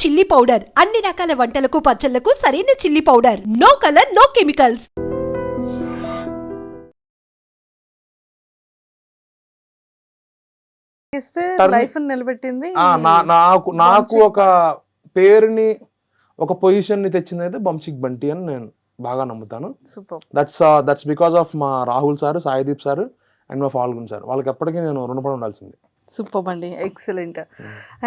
Chilli powder. అన్ని రకాల వంటలకు పచ్చళ్ళకు సరైన chilli powder. No colour no chemicals life నిలబెట్టింది నాకు ఒక పేరుని ఒక పొజిషన్ని తెచ్చింది అయితే బంశిక్ బంటి అని నేను బాగా నమ్ముతాను. Super that's that's because of మా Rahul sir Saideep sir and మా ఫాల్గున్ సార్. వాళ్ళకి ఎప్పటికీ నేను రుణపడి ఉండాల్సింది. సూపర్ అండి. ఎక్సలెంట్.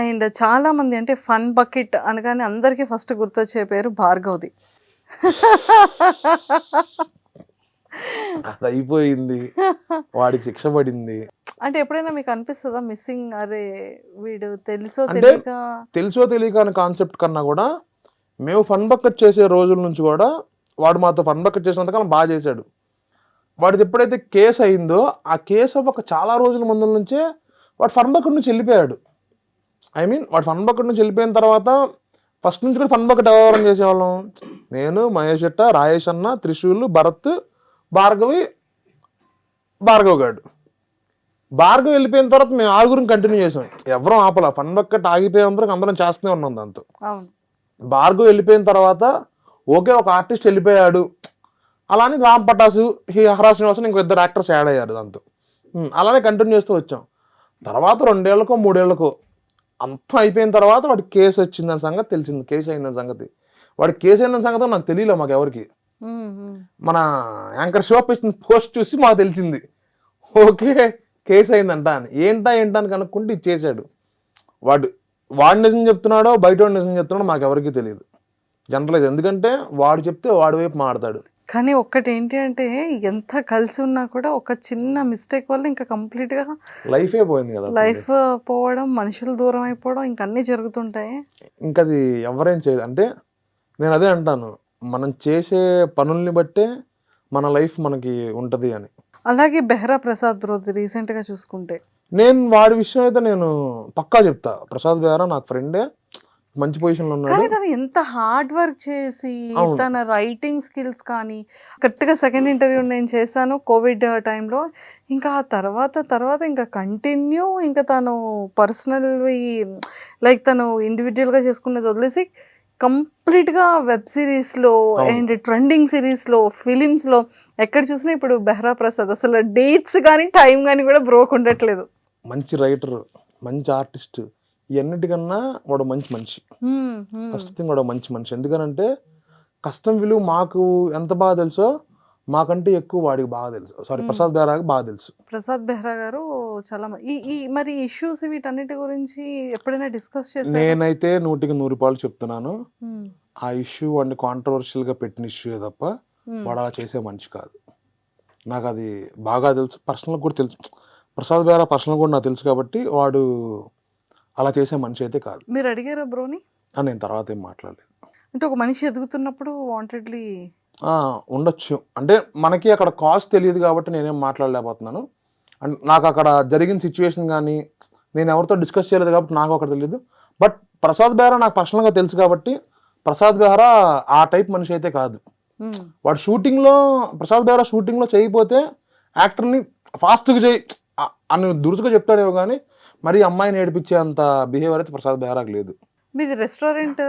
అండ్ చాలా మంది అంటే ఫన్ బకెట్ అనగానే అందరికీ ఫస్ట్ గుర్తొచ్చే పేరు భార్గవ్ది. అది అయిపోయింది. వాడికి శిక్ష పడింది. అంటే ఎప్పుడైనా మీకు అనిపిస్తుందా మిస్సింగ్? అరే వీడు తెలుసో తెలియక తెలుసో తెలియక అనే కాన్సెప్ట్ కన్నా కూడా మేము ఫన్ బకెట్ చేసే రోజుల నుంచి కూడా వాడు మాతో ఫన్ బకెట్ చేసినంతకాలం బాగా చేశాడు. వాడిది ఎప్పుడైతే కేసు అయిందో ఆ కేసు అవ్వక చాలా రోజుల ముందు నుంచే వాడు ఫన్ బకెట్ నుంచి వెళ్ళిపోయాడు. ఐ మీన్ వాడు ఫన్ బకెట్ నుంచి వెళ్ళిపోయిన తర్వాత ఫస్ట్ నుంచి కూడా ఫన్ బకెట్ వ్యవహారం చేసేవాళ్ళం? నేను మహేష్ ఎట్ట రాయేష్ అన్న త్రిశూల్ భరత్ భార్గవి భార్గవ్ గాడు. భార్గవ్ వెళ్ళిపోయిన తర్వాత మేము ఆరుగురం కంటిన్యూ చేసాం. ఎవరం ఆపలా. ఫన్ బకెట్ ఆగిపోయేందుకు అందరం చేస్తూనే ఉన్నాం దాంతో. భార్గవ్ వెళ్ళిపోయిన తర్వాత ఓకే ఒక ఆర్టిస్ట్ వెళ్ళిపోయాడు. అలానే రామ్ పటాసు హి హరా శ్రీనివాసన్ ఇంకో ఇద్దరు యాక్టర్స్ యాడ్ అయ్యారు దాంతో. అలానే కంటిన్యూ చేస్తూ వచ్చాం. తర్వాత రెండేళ్ళకో మూడేళ్ళకో అంతా అయిపోయిన తర్వాత వాడికి కేసు వచ్చిందని సంగతి తెలిసింది కేసు అయిందని సంగతి. వాడికి కేసు అయిందని సంగతి నాకు తెలియలే మాకు ఎవరికి. మన యాంకర్ శివ పెట్టిన పోస్ట్ చూసి మాకు తెలిసింది. ఓకే కేసు అయిందంట అని. ఏంటా ఏంటా అని కనుక్కుంటే ఇచ్చేసాడు వాడు వాడు నిజం చెప్తున్నాడో బయట వాడు నిజం చెప్తున్నాడో మాకు ఎవరికీ తెలియదు. జనరలైజ్ ఎందుకంటే వాడు చెప్తే వాడి వైపు మాడతాడు కానీ ఒక్కటి ఏంటి అంటే ఎంత కలిసి ఉన్నా కూడా ఒక చిన్న మిస్టేక్ వల్ల ఇంకా complete గా లైఫే పోయింది కదా లైఫ్ పోవడం మనుషులు దూరం అయిపోవడం ఇంకా అన్నీ జరుగుతుంటాయి. ఇంకా అది ఎవరేం చేయదు అంటే నేను అదే అంటాను. మనం చేసే పనుల్ని బట్టే మన లైఫ్ మనకి ఉంటది అని. అలాగే బెహ్రా ప్రసాద్ బ్రో రీసెంట్గా చూసుకుంటే. నేను వాడి విషయం అయితే నేను పక్కా చెప్తా. ప్రసాద్ బేరా నాకు ఫ్రెండే. మంచి పొజిషన్లో ఉన్నాడు కానీ తను ఎంత హార్డ్ వర్క్ చేసి. తన రైటింగ్ స్కిల్స్ కానీ కరెక్ట్గా సెకండ్ ఇంటర్వ్యూ నేను చేశాను కోవిడ్ టైంలో ఇంకా ఆ తర్వాత తర్వాత ఇంకా కంటిన్యూ ఇంకా తను పర్సనల్ లైక్ తను ఇండివిజువల్గా చేసుకునేది వదిలేసి కంప్లీట్గా వెబ్ సిరీస్లో. అండ్ ట్రెండింగ్ సిరీస్లో ఫిలిమ్స్లో ఎక్కడ చూసినా ఇప్పుడు బెహ్రా ప్రసాద్ అసలు డేట్స్ కానీ టైం కానీ కూడా బ్రోక్ ఉండట్లేదు మంచి రైటర్ మంచి ఆర్టిస్ట్ ఇవన్నిటికన్నా వాడు మంచి మనిషి. ఫస్ట్ థింగ్ వాడు మంచి మనిషి. ఎందుకనంటే కష్టం విలువ మాకు ఎంత బాగా తెలుసో మాకంటే ఎక్కువ వాడికి బాగా తెలుసు. సారీ. ప్రసాద్ బేరాకి బాగా తెలుసు. ప్రసాద్ బెహ్రా గారు చాలా ఈ ఈ మరి ఇష్యూస్ వీటన్నిటి గురించి ఎప్పుడైనా డిస్కస్ చేశారు? నేనైతే నూటికి నూరు రూపాయలు చెప్తున్నాను. ఆ ఇష్యూ వాడిని కాంట్రవర్షియల్గా పెట్టిన ఇష్యూ తప్ప వాడు అలా చేసే మనిషి కాదు. నాకు అది బాగా తెలుసు. పర్సనల్ కూడా తెలుసు. ప్రసాద్ బేరా పర్సనల్ కూడా నాకు తెలుసు కాబట్టి వాడు అలా చేసే మనిషి అయితే కాదు. మీరు అడిగారా బ్రోని? నేను తర్వాత ఏం మాట్లాడలేదు. అంటే ఒక మనిషి ఎదుగుతున్నప్పుడు వాంటెడ్లీ ఉండొచ్చు. అంటే మనకి అక్కడ కాస్ట్ తెలియదు కాబట్టి నేనేం మాట్లాడలేకపోతున్నాను. అండ్ నాకు అక్కడ జరిగిన సిచ్యువేషన్ కానీ నేను ఎవరితో డిస్కస్ చేయలేదు కాబట్టి నాకు అక్కడ తెలియదు బట్ ప్రసాద్ బెహ్రా నాకు పర్సనల్గా తెలుసు కాబట్టి ప్రసాద్ బెహ్రా ఆ టైప్ మనిషి అయితే కాదు. వాడు షూటింగ్లో ప్రసాద్ బెహ్రా షూటింగ్లో చేయకపోతే యాక్టర్ని ఫాస్ట్గా చేయి. అని దురుసుగా చెప్తాడేమో కానీ మరి అమ్మాయిని ఏడిపించే అంత బిహేవియర్ అయితే ప్రసాద్ బెహ్రాకి లేదు. మీది రెస్టారెంట్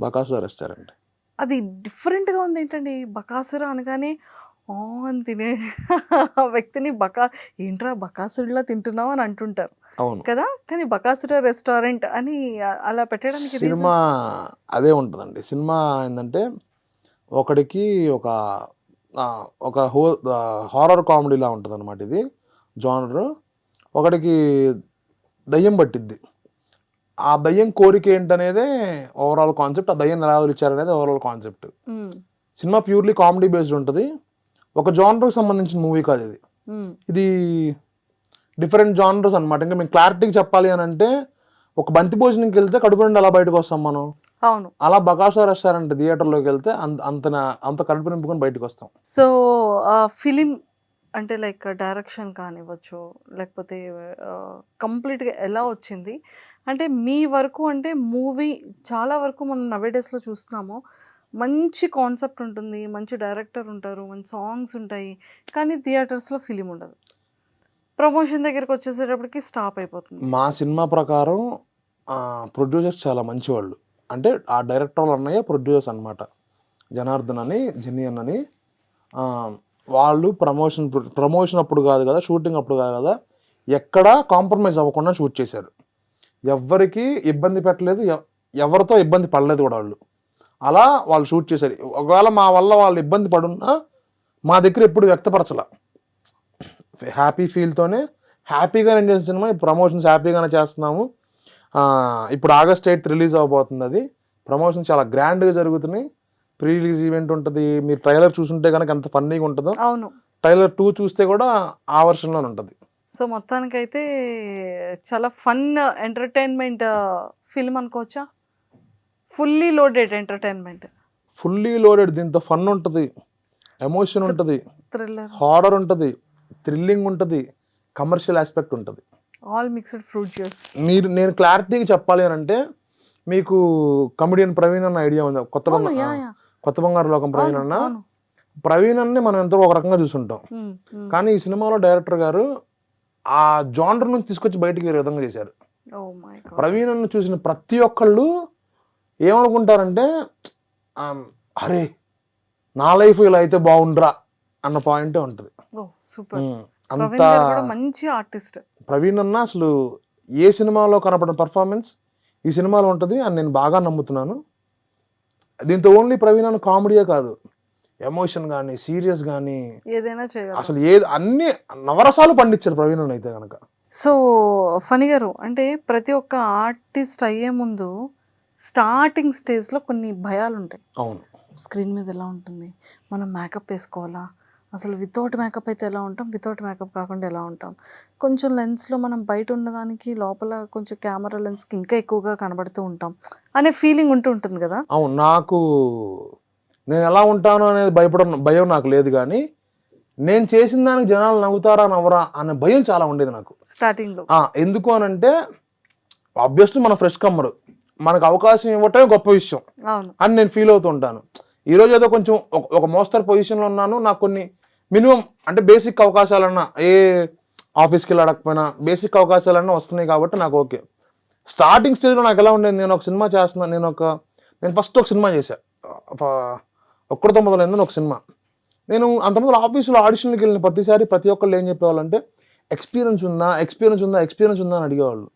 బకాసు రెస్టారెంట్ అది డిఫరెంట్గా ఉంది ఏంటండి? బకాసుర అనగానే అని తినే వ్యక్తిని బకా ఏంట్రా బకాసుడిలా తింటున్నావు అని అంటుంటారు. అవును. కదా? కానీ బకాసుర రెస్టారెంట్ అని అలా పెట్టడానికి? సినిమా అదే ఉంటుందండి. సినిమా ఏంటంటే ఒకడికి ఒక ఒక హో హారర్ కామెడీలా ఉంటుంది అనమాట ఇది. జానర్ ఒకడికి దయ్యం పట్టిద్ది. ఆ దయ్యం కోరిక ఏంటనేదే ఓవరాల్ కాన్సెప్ట్ ఆ దయ్యం ఎలా ఇచ్చారనేది overall concept. Cinema purely comedy based ఉంటుంది. ఒక జానర్కి సంబంధించిన మూవీ కాదు ఇది. ఇది డిఫరెంట్ జానర్స్ అనమాట ఇంకా మేము క్లారిటీగా చెప్పాలి అని అంటే ఒక బంతి భోజనంకి వెళ్తే కడుపు నుండి అలా బయటకు వస్తాం మనం. అవును. అలా బకాసా రెస్టారెంట్ థియేటర్లోకి వెళ్తే అంత అంత అంత కడుపు నింపుకొని బయటకు వస్తాం. సో ఫిలిం అంటే లైక్ డైరెక్షన్ కానివ్వచ్చు లేకపోతే కంప్లీట్గా ఎలా వచ్చింది? అంటే మీ వరకు అంటే మూవీ చాలా వరకు మనం నవేడేస్లో చూస్తున్నాము. మంచి కాన్సెప్ట్ ఉంటుంది మంచి డైరెక్టర్ ఉంటారు మంచి సాంగ్స్ ఉంటాయి కానీ థియేటర్స్లో ఫిలిం ఉండదు. ప్రమోషన్ దగ్గరికి వచ్చేసేటప్పటికి స్టాప్ అయిపోతుంది. మా సినిమా ప్రకారం ప్రొడ్యూసర్స్ చాలా మంచివాళ్ళు. అంటే ఆ డైరెక్టర్ వాళ్ళ అన్నయ్య ప్రొడ్యూసర్స్ అనమాట జనార్దన్ అని జెనియన్ అని వాళ్ళు ప్రమోషన్ ప్రమోషన్ అప్పుడు కాదు కదా షూటింగ్ అప్పుడు కాదు కదా ఎక్కడా కాంప్రమైజ్ అవ్వకుండా షూట్ చేశారు. ఎవ్వరికి ఇబ్బంది పెట్టలేదు ఎవ- ఎవరితో ఇబ్బంది పడలేదు కూడా వాళ్ళు. అలా వాళ్ళు షూట్ చేశారు. ఒకవేళ మా వల్ల వాళ్ళు ఇబ్బంది పడున్నా మా దగ్గర ఎప్పుడు వ్యక్తపరచల. హ్యాపీ ఫీల్తోనే హ్యాపీగా చేసిన సినిమా ప్రమోషన్స్ హ్యాపీగానే చేస్తున్నాము. ఇప్పుడు ఆగస్ట్ ఎయిత్ రిలీజ్ అవబోతుంది అది. ప్రమోషన్ చాలా గ్రాండ్గా జరుగుతున్నాయి. ప్రీ రిలీజ్ ఈవెంట్ ఉంటుంది. మీరు ట్రైలర్ చూసుంటే కనుక ఎంత ఫన్నీగా ఉంటుందో అవును. ట్రైలర్ టూ చూస్తే కూడా ఆ వర్షన్లో ఉంటుంది. సో మొత్తానికైతే చాలా ఫన్ ఎంటర్టైన్మెంట్ ఫిల్మ్ అనుకోవచ్చా? Fully loaded entertainment. Fully loaded దీంతో ఫన్ ఉంటుంది. ఎమోషన్ ఉంటుంది. థ్రిల్లర్. హారర్ ఉంటుంది. థ్రిల్లింగ్ ఉంటుంది. కమర్షియల్ ఆస్పెక్ట్ ఉంటుంది. All mixed fruit juice. మీరు నేను క్లారిటీగా చెప్పాలి అని అంటే మీకు కమెడియన్ ప్రవీణ్ అన్న ఐడియా ఉంది? కొత్త అవును బంగారు యా యా. కొత్త బంగారు లోకం ప్రవీణ్ అన్న? ప్రవీణ్ అన్ని మనం ఎంతో ఒక రకంగా చూసుంటాం. కానీ ఈ సినిమాలో డైరెక్టర్ గారు ఆ జానర్ నుంచి తీసుకొచ్చి బయటికి వేరే విధంగా చేశారు. ప్రవీణ్ అన్న చూసిన ప్రతి ఒక్కళ్ళు ఏమనుకుంటారంటే అరే నా లైఫ్ ఇలా అయితే బాగుండ్రా అన్న పాయింటే ఉంటుంది. అంత మంచి ఆర్టిస్ట్. ప్రవీణ్ అన్న అసలు ఏ సినిమాలో కనపడిన పర్ఫార్మెన్స్ ఈ సినిమాలో ఉంటుంది అని నేను బాగా నమ్ముతున్నాను. దీంతో ఓన్లీ ప్రవీణ్ అన్న కామెడీయే కాదు. ఎమోషన్ కానీ సీరియస్ కానీ ఏదైనా చేయగలరు. అసలు ఏ అన్ని నవరసాలు పండించారు ప్రవీణ్ అన్న అయితే కనుక సో ఫణి గారు అంటే ప్రతి ఒక్క ఆర్టిస్ట్ అయ్యే ముందు స్టార్టింగ్ స్టేజ్లో కొన్ని భయాలు ఉంటాయి అవును. స్క్రీన్ మీద ఎలా ఉంటుంది? మనం మేకప్ వేసుకోవాలా? అసలు వితౌట్ మేకప్ అయితే ఎలా ఉంటాం? వితౌట్ మేకప్ కాకుండా ఎలా ఉంటాం? కొంచెం లెన్స్లో మనం బయట ఉన్నదానికి లోపల కొంచెం కెమెరా లెన్స్కి ఇంకా ఎక్కువగా కనబడుతూ ఉంటాం అనే ఫీలింగ్ ఉంటూ ఉంటుంది కదా? అవును నాకు నేను ఎలా ఉంటాను అనేది భయపడ భయం నాకు లేదు కానీ నేను చేసిన దానికి జనాలు నవ్వుతారా నవ్వరా అనే భయం చాలా ఉండేది నాకు. స్టార్టింగ్లో ఎందుకు అని అంటే ఆబ్వియస్లీ మన ఫ్రెష్ కమ్మరు మనకు అవకాశం ఇవ్వటమే గొప్ప విషయం అని నేను ఫీల్ అవుతూ ఉంటాను. ఈరోజు ఏదో కొంచెం ఒక- ఒక మోస్తరు పొజిషన్లో ఉన్నాను నాకు కొన్ని మినిమం అంటే బేసిక్ అవకాశాలన్నా ఏ ఆఫీస్కి వెళ్ళి అడగకపోయినా బేసిక్ అవకాశాలన్నా వస్తున్నాయి కాబట్టి నాకు ఓకే. స్టార్టింగ్ స్టేజ్లో నాకు ఎలా ఉండేది నేను ఒక సినిమా చేస్తున్నాను నేను ఒక నేను ఫస్ట్ ఒక సినిమా చేశాను ఒక్కడితో మొదలైందని ఒక సినిమా. నేను అంతమంది ఆఫీసులో ఆడిషన్కి వెళ్ళిన ప్రతిసారి ప్రతి ఒక్కళ్ళు ఏం చెప్పేవాళ్ళంటే ఎక్స్పీరియన్స్ ఉందా? ఎక్స్పీరియన్స్ ఉందా? ఎక్స్పీరియన్స్ ఉందా? అని అడిగేవాళ్ళు.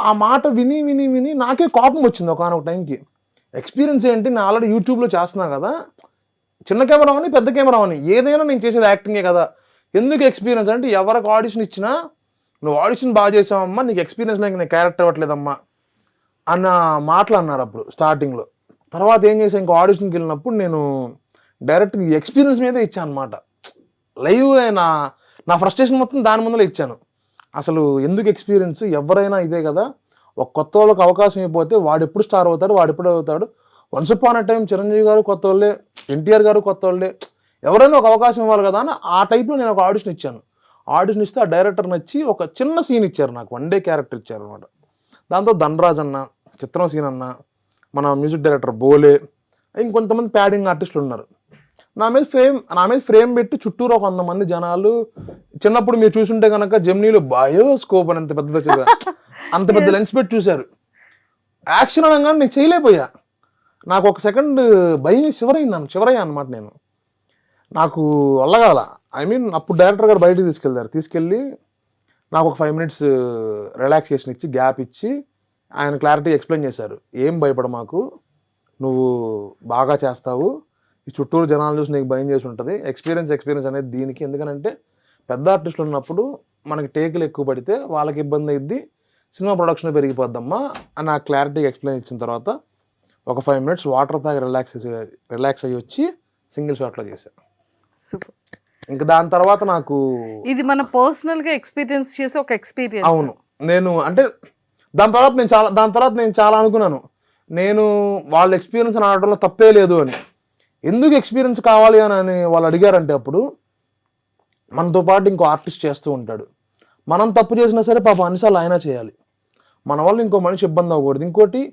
ఆ మాట విని విని విని నాకే కోపం వచ్చింది ఒకనొక టైంకి. ఎక్స్పీరియన్స్ ఏంటి? నేను ఆల్రెడీ యూట్యూబ్లో చేస్తున్నా కదా చిన్న కెమెరా అని పెద్ద కెమెరా అని ఏదైనా నేను చేసేది యాక్టింగే కదా. ఎందుకు ఎక్స్పీరియన్స్ అంటే ఎవరికి ఆడిషన్ ఇచ్చినా నువ్వు ఆడిషన్ బాగా చేసావమ్మా నీకు ఎక్స్పీరియన్స్ లేక నేను క్యారెక్టర్ అవ్వట్లేదమ్మా అన్న మాటలు అన్నారు అప్పుడు స్టార్టింగ్లో తర్వాత ఏం చేసాను ఇంకో ఆడిషన్కి వెళ్ళినప్పుడు నేను డైరెక్ట్ ఎక్స్పీరియన్స్ మీదే ఇచ్చాను అనమాట లైవ్ నా నా ఫ్రస్ట్రేషన్ మొత్తం దాని ముందర ఇచ్చాను. అసలు ఎందుకు ఎక్స్పీరియన్స్ ఎవరైనా ఇదే కదా. ఒక కొత్త వాళ్ళకి అవకాశం అయిపోతే వాడు ఎప్పుడు స్టార్ అవుతాడు వాడు ఎప్పుడు అవుతాడు once upon a time Chiranjeevi garu కొత్త వాళ్ళే ఎన్టీఆర్ గారు కొత్త వాళ్ళే ఎవరైనా ఒక అవకాశం ఇవ్వాలి కదా అని ఆ టైప్లో నేను ఒక ఆడిషన్ ఇచ్చాను. ఆడిషన్ ఇస్తే ఆ డైరెక్టర్ నచ్చి ఒక చిన్న సీన్ ఇచ్చారు నాకు వన్ డే క్యారెక్టర్ ఇచ్చారు అనమాట దాంతో ధనరాజ్ అన్న చిత్రం సీన్ అన్న మన మ్యూజిక్ డైరెక్టర్ బోలే ఇంకొంతమంది ప్యాడింగ్ ఆర్టిస్టులు ఉన్నారు. నా మీద ఫ్రేమ్ నా మీద ఫ్రేమ్ పెట్టి చుట్టూరు ఒక వంద మంది జనాలు చిన్నప్పుడు మీరు చూసుంటే కనుక జెమ్నీలో బయోస్కోప్ అని అంత పెద్దది వచ్చేది అంత పెద్ద లెన్స్ పెట్టి చూశారు. యాక్షన్ అనగానే నేను చేయలేకపోయా. నాకు ఒక సెకండ్ భయం శివరయ్యింది చివరయ్యా అనమాట నేను. నాకు అల్లగాల. ఐ మీన్ అప్పుడు డైరెక్టర్ గారు బయటకు తీసుకెళ్తారు తీసుకెళ్ళి నాకు ఒక ఫైవ్ మినిట్స్ రిలాక్సేషన్ ఇచ్చి గ్యాప్ ఇచ్చి ఆయన క్లారిటీ ఎక్స్ప్లెయిన్ చేశారు. ఏం భయపడ మాకు? నువ్వు బాగా చేస్తావు. ఈ చుట్టూరు జనాలు చూసి నీకు భయం చేసి ఉంటుంది. ఎక్స్పీరియన్స్ ఎక్స్పీరియన్స్ అనేది దీనికి. ఎందుకంటే పెద్ద ఆర్టిస్టులు ఉన్నప్పుడు మనకి టేకులు ఎక్కువ పడితే వాళ్ళకి ఇబ్బంది అయింది సినిమా ప్రొడక్షన్ పెరిగిపోద్దమ్మా అని ఆ క్లారిటీగా ఎక్స్ప్లెయిన్ ఇచ్చిన తర్వాత ఒక ఫైవ్ మినిట్స్ వాటర్ తాగి రిలాక్స్ రిలాక్స్ అయ్యి వచ్చి సింగిల్ షాట్లో చేశాను సూపర్. ఇంకా దాని తర్వాత నాకు ఇది మన పర్సనల్గా ఎక్స్పీరియన్స్ చేసే ఒక ఎక్స్పీరియన్స్ అవును. నేను అంటే దాని తర్వాత నేను చాలా దాని తర్వాత నేను చాలా అనుకున్నాను. నేను వాళ్ళ ఎక్స్పీరియన్స్ అని ఆడడంలో తప్పే లేదు అని. ఎందుకు ఎక్స్పీరియన్స్ కావాలి అని అని వాళ్ళు అడిగారంటే అప్పుడు మనతో పాటు ఇంకో ఆర్టిస్ట్ చేస్తూ ఉంటాడు. మనం తప్పు చేసినా సరే పాపం అన్నిసార్లు ఆయన చేయాలి. మన వల్ల ఇంకో మనిషి ఇబ్బంది అవ్వకూడదు. ఇంకోటి